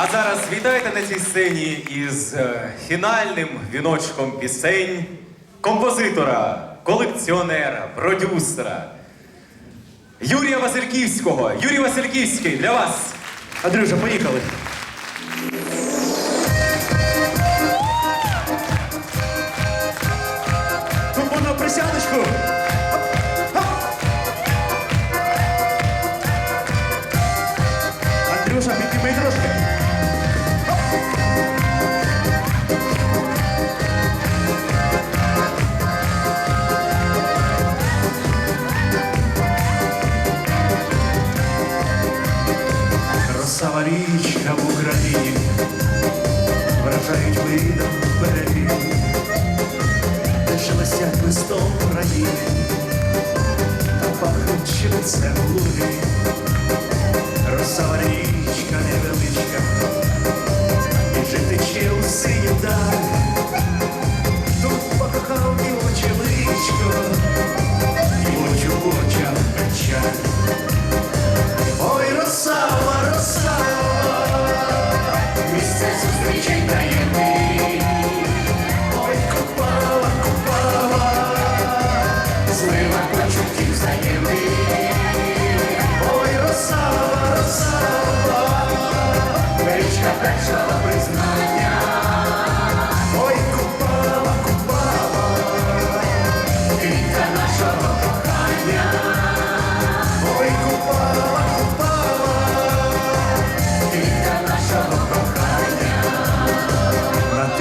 А зараз вітайте на цій сцені із е, фінальним віночком пісень композитора, колекціонера, продюсера Юрія Васильківського. Юрій Васильківський для вас. Андрюша, поїхали. Тупо на присядочку. Андрюша, підійми трошки. річка в Україні, вражають видом берегів, де шелестять листом країни, та пахнуть щелецем луги, Росава річка невеличка.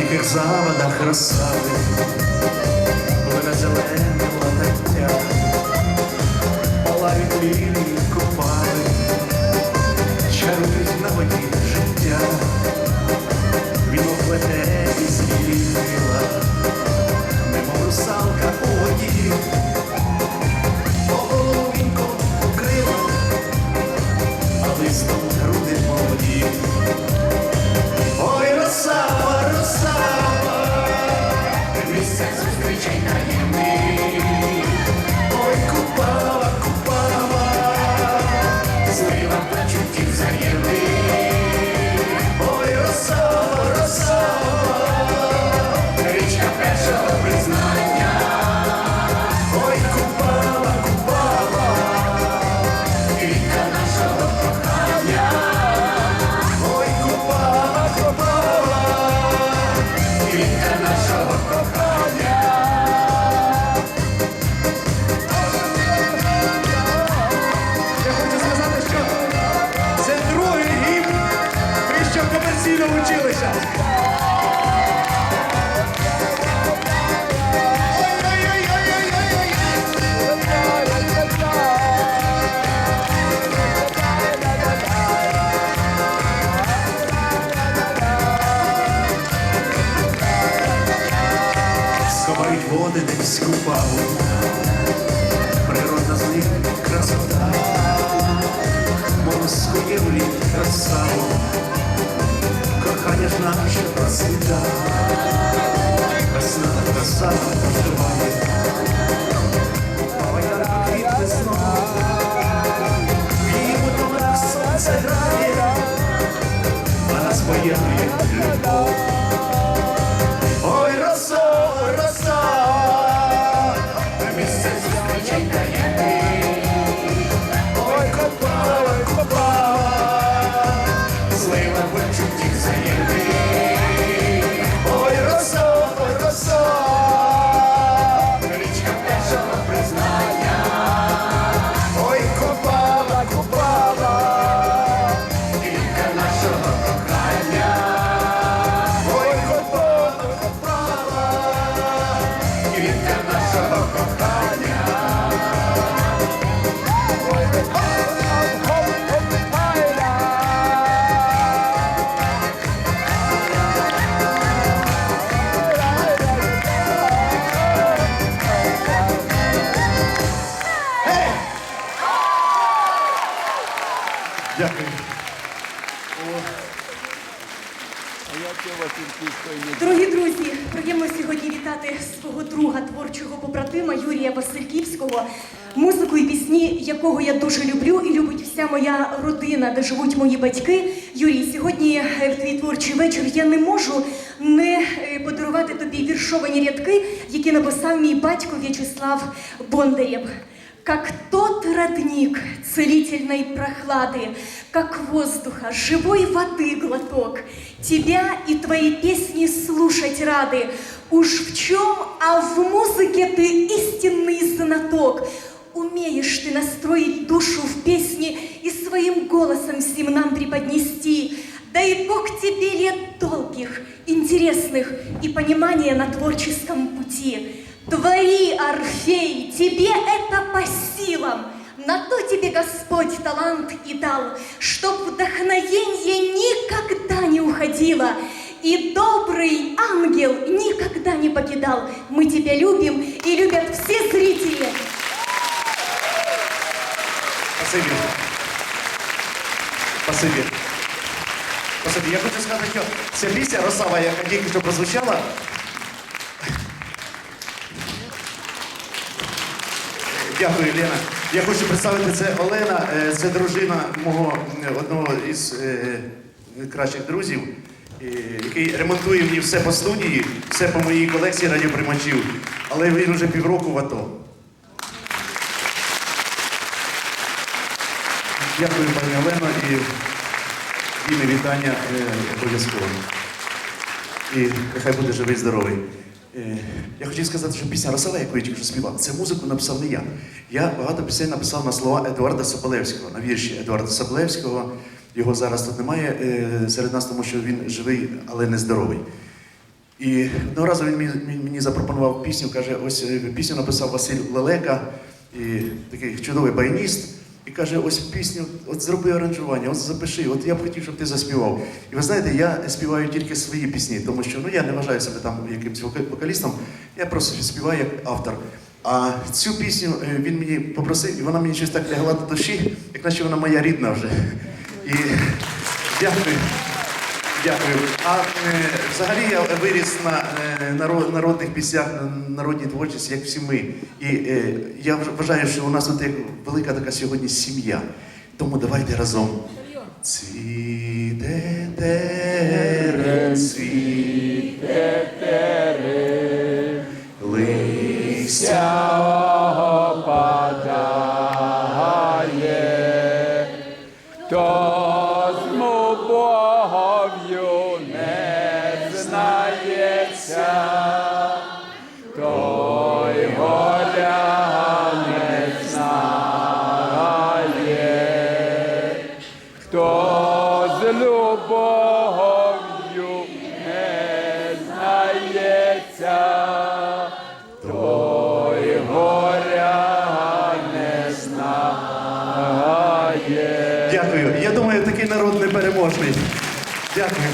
диких заводах роса. ховають води десь купав, природа з них красота, морської в літ красаву, кохання ж наше просвіта. la campaña. Васильківського, музику і пісні, якого я дуже люблю, і любить вся моя родина, де живуть мої батьки. Юрій, сьогодні е, в твій творчий вечір я не можу не е, подарувати тобі віршовані рядки, які написав мій батько В'ячеслав Бондарєв. Как тот родник целительной прохлады, как воздуха, живой воды глоток, тебя и твои песни слушать рады. Уж в чем, а в музыке ты истинный знаток. Умеешь ты настроить душу в песни и своим голосом всем нам преподнести. Дай Бог тебе лет долгих, интересных и понимания на творческом пути. Твори, Орфей, тебе это по силам. На то тебе Господь талант и дал, чтоб вдохновенье никогда не уходило. И добрый ангел никогда не покидал. Мы тебя любим и любят все зрители. Спасибі. Спасибі. Спасибі. Я хочу сказати, що ця пісня Росава, яка тільки що прозвучала. Дякую, Лена. Я хочу представити це Олена, е, це дружина мого е, одного із е, кращих друзів, який ремонтує мені все по студії, все по моїй колекції радіоприймачів. Але він вже півроку в АТО. Дякую, пані Олено, і вільне вітання обов'язково. І нехай буде живий, здоровий. Е, Я хотів сказати, що пісня Росала, яку я тільки що співав, це музику написав не я. Я багато пісень написав на слова Едуарда Соболевського, на вірші Едуарда Соболевського. Його зараз тут немає е, серед нас, тому що він живий, але не здоровий. І одного разу він мені, запропонував пісню, каже, ось е, пісню написав Василь Лелека, і такий чудовий баяніст. І каже, ось пісню, от зроби аранжування, от запиши, от я б хотів, щоб ти заспівав. І ви знаєте, я співаю тільки свої пісні, тому що ну, я не вважаю себе там якимось вока- вокалістом, я просто співаю як автор. А цю пісню е, він мені попросив, і вона мені щось так лягла до душі, як наче вона моя рідна вже. І дякую. Дякую. Е, взагалі я виріс на е, народних піснях, на народній творчості, як всі ми. І е, я вважаю, що у нас тут велика така сьогодні сім'я. Тому давайте разом. Цвіте Дякую. Я думаю, такий народ непереможний. Дякую.